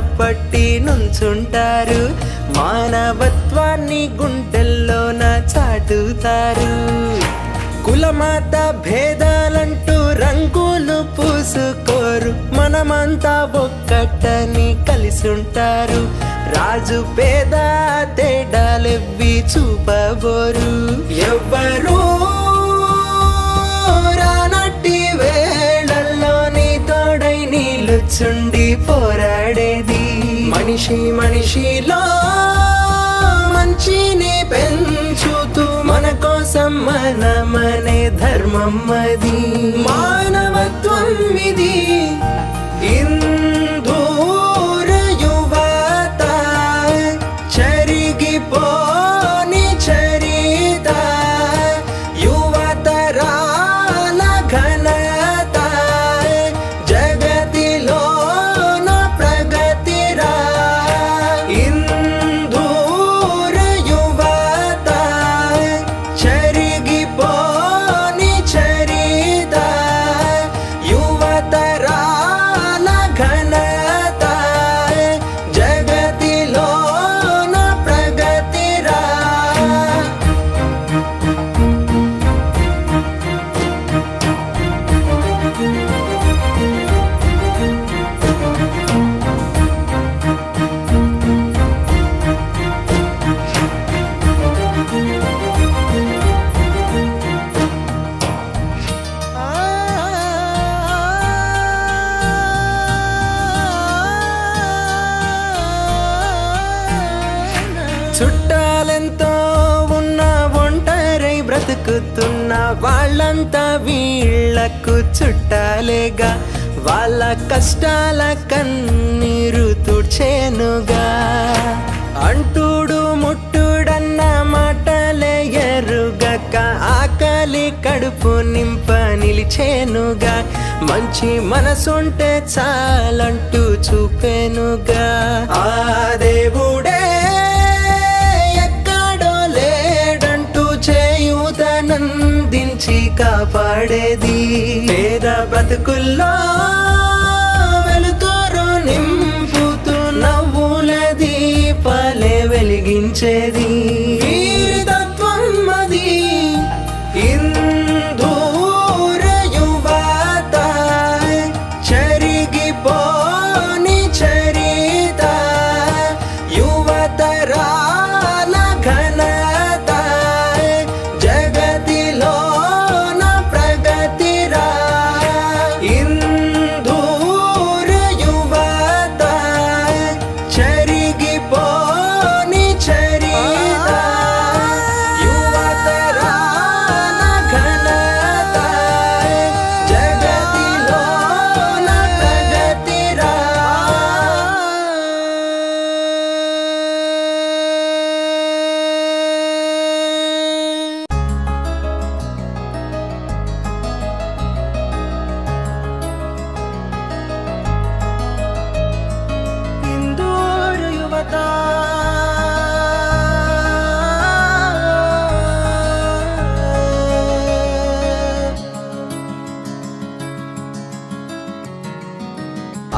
పట్టి నుంచుంటారు. మానవత్వాన్ని గుండెల్లోన చాటుతారు. కులమాత భేదాలంటూ రంగులు పూసుకోరు. మనమంతా ఒక్కటని కలిసుంటారు. రాజు పేద తేడాలెవ్వి చూపబోరు. ఎవ్వరూ నీలుచుండి పోరాడేది. మనిషి మనిషిలో మంచిని పెంచుతూ మన కోసం మనమనే ధర్మం అది. మానవత్వం ఇది. ఇన్ బతుకుతున్న వాళ్ళంతా వీళ్ళకు చుట్టాలేగా. వాళ్ళ కష్టాల కన్నీరు తుడ్చేనుగా. అంటూడు ముట్టుడన్న మాటలే ఎరుగక ఆకలి కడుపు నింప నిలిచేనుగా. మంచి మనసుంటే చాలంటూ చూపెనుగా. బతుకుల్లో వెలుతురు నింపుతూ నవ్వుల దీపాలే వెలిగించేది.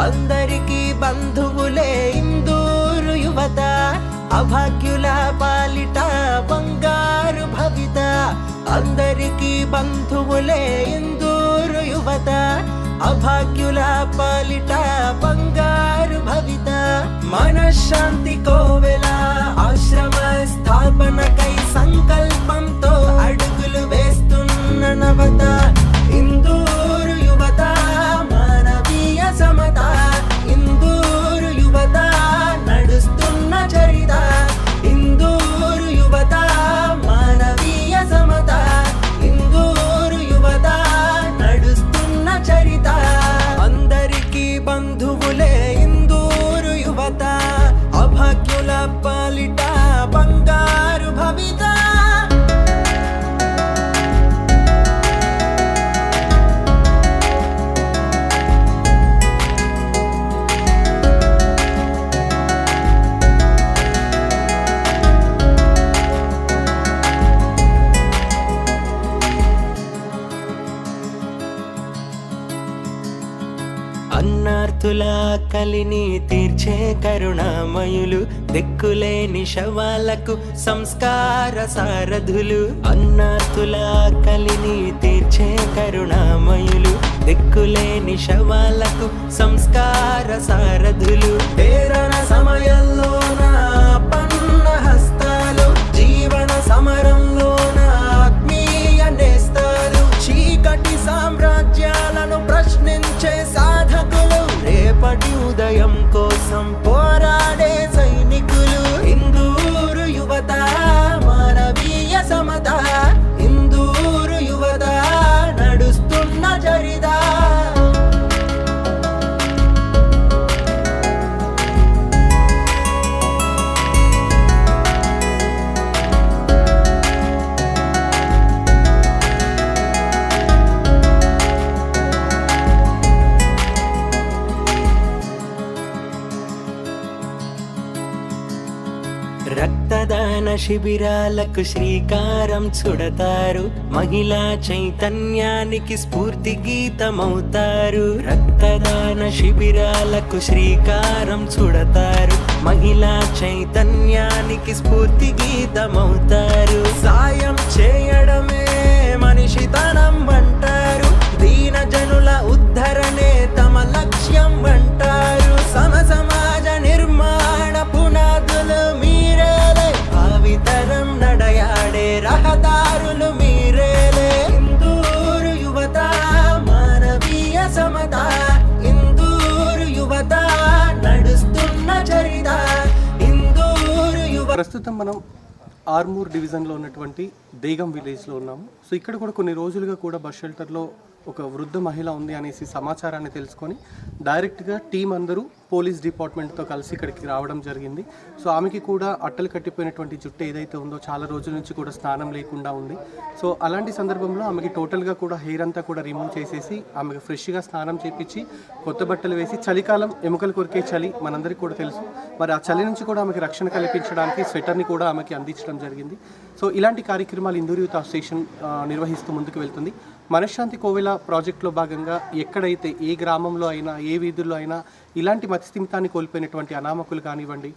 అందరికీ బంధువులే ఇందూరు యువత అభాగ్యుల పాలిట బంగారు భవిత. అందరికీ బంధువులే ఇందూరు యువత అభాగ్యుల పాలిట బంగారు భవిత. మనశ్శాంతి కోవెల ఆశ్రమ స్థాపనకై సంకల్పంతో అడుగులు వేస్తున్న నవత. ఆకలిని తీర్చే కరుణామయులు దిక్కులేని శవాలకు సంస్కార సారథులు. అన్నాతుల ఆకలిని తీర్చే కరుణామయులు దిక్కులేని శవాలకు సంస్కార సారథులు. పేరణ సమయంలోన? శిబిరాలకు శ్రీకారం చుడతారు. మహిళా చైతన్యానికి స్ఫూర్తి గీతమవుతారు. రక్తదాన శిబిరాలకు శ్రీకారం చుడతారు. మహిళా చైతన్యానికి స్ఫూర్తి గీతమవుతారు. సాయం చేయడమే మనిషితనం అంటారు ప్రస్తుతం మనం ఆర్మూర్ డివిజన్లో ఉన్నటువంటి దేగం విలేజ్లో ఉన్నాము. సో ఇక్కడ కూడా కొన్ని రోజులుగా కూడా బస్ షెల్టర్లో ఒక వృద్ధ మహిళ ఉంది అనేసి సమాచారాన్ని తెలుసుకొని డైరెక్ట్గా టీం అందరూ పోలీస్ డిపార్ట్మెంట్తో కలిసి ఇక్కడికి రావడం జరిగింది. సో ఆమెకి కూడా అట్టలు కట్టిపోయినటువంటి జుట్టు ఏదైతే ఉందో చాలా రోజుల నుంచి కూడా స్నానం లేకుండా ఉంది. సో అలాంటి సందర్భంలో ఆమెకి టోటల్గా కూడా హెయిర్ అంతా కూడా రిమూవ్ చేసేసి ఆమెకు ఫ్రెష్గా స్నానం చేపించి కొత్త బట్టలు వేసి చలికాలం ఎముకలు కొరికే చలి మనందరికీ కూడా తెలుసు. మరి ఆ చలి నుంచి కూడా ఆమెకి రక్షణ కల్పించడానికి స్వెటర్ని కూడా ఆమెకి అందించడం జరిగింది. సో ఇలాంటి కార్యక్రమాలు ఇందూరి యూత్ అసోసియేషన్ నిర్వహిస్తూ ముందుకు వెళ్తుంది. మనశ్శాంతి కోవిల ప్రాజెక్టులో భాగంగా ఎక్కడైతే ఏ గ్రామంలో అయినా ఏ వీధుల్లో అయినా ఇలాంటి మతిస్థిమితాన్ని కోల్పోయినటువంటి అనామకులు కానివ్వండి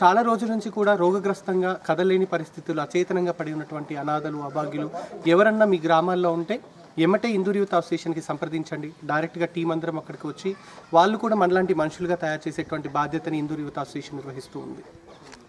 చాలా రోజుల నుంచి కూడా రోగగ్రస్తంగా కదలేని పరిస్థితులు అచేతనంగా పడి ఉన్నటువంటి అనాథలు అభాగ్యులు ఎవరన్నా మీ గ్రామాల్లో ఉంటే ఎమ్మటే ఇందూర్ యూత్ అసోసియేషన్కి సంప్రదించండి. డైరెక్ట్గా టీం అందరం అక్కడికి వచ్చి వాళ్ళు కూడా మనలాంటి మనుషులుగా తయారు చేసేటువంటి బాధ్యతని ఇందూర్ యూత్ అసోసియేషన్ నిర్వహిస్తూ ఉంది.